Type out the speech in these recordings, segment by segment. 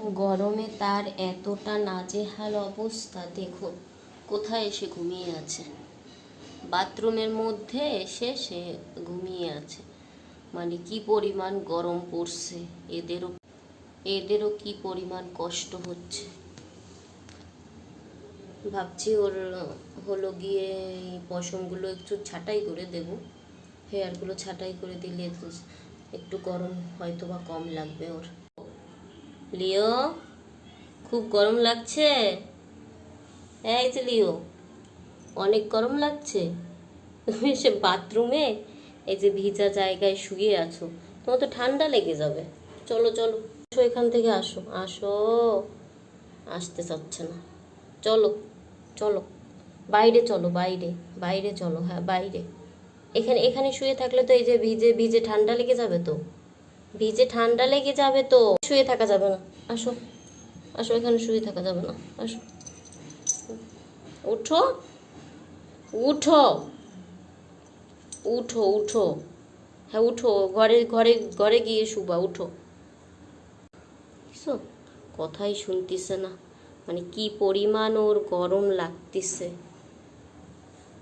গরমে তার এতটা নাজেহাল অবস্থা দেখুন কোথায় এসে ঘুমিয়ে আছে? বাথরুমের মধ্যে এসে সে ঘুমিয়ে আছে। মানে কি পরিমাণ গরম পড়ছে, এদেরও এদেরও কি পরিমাণ কষ্ট হচ্ছে। ভাবছি ওর, হলো গিয়ে পশমগুলো একটু ছাঁটাই করে দেব। হেয়ারগুলো ছাঁটাই করে দিলে একটু গরম হয়তো বা কম লাগবে ওর। লিও, খুব গরম লাগছে? এই যে লিও, অনেক গরম লাগছে। তুমি সে বাথরুমে এই যে ভিজা জায়গায় শুয়ে আছো, তোমার তো ঠান্ডা লেগে যাবে। চলো চলো এখান থেকে, আসো আসো। আসতে চাচ্ছে না। চলো চলো, বাইরে চলো, বাইরে বাইরে চলো হ্যাঁ বাইরে। এখানে এখানে শুয়ে থাকলে তো এই যে ভিজে ভিজে ঠান্ডা লেগে যাবে তো? ভিজে ঠান্ডা লেগে যাবে তো। শুয়ে থাকা যাবে না। আসো। আসো, এখানে শুয়ে থাকা যাবে না। আসো। উঠো। উঠো। উঠো উঠো। হ্যাঁ উঠো। ঘরে ঘরে ঘরে গিয়ে শুবা, উঠো? কথাই শুনতিছে না। মানে কি পরিমাণ ওর গরম লাগতেছে।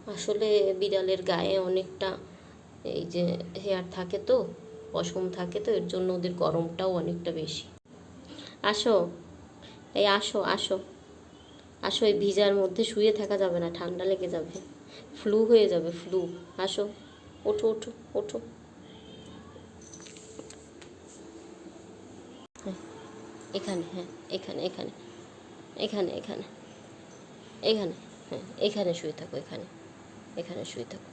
আসলে বিড়ালের গায়ে অনেকটা এই যে হেয়ার থাকে তো পশম থাকে তো এর জন্য ওদের গরমটাও অনেকটা বেশি। আসো এই আসো আসো। আসো এই ভিজার মধ্যে শুয়ে থাকা যাবে না ঠান্ডা লেগে যাবে। ফ্লু হয়ে যাবে ফ্লু। আসো ওঠো ওঠো ওঠো। হ্যাঁ, এখানে হ্যাঁ এখানে এখানে এখানে এখানে এখানে হ্যাঁ এখানে শুয়ে থাকো এখানে এখানে শুয়ে থাকো।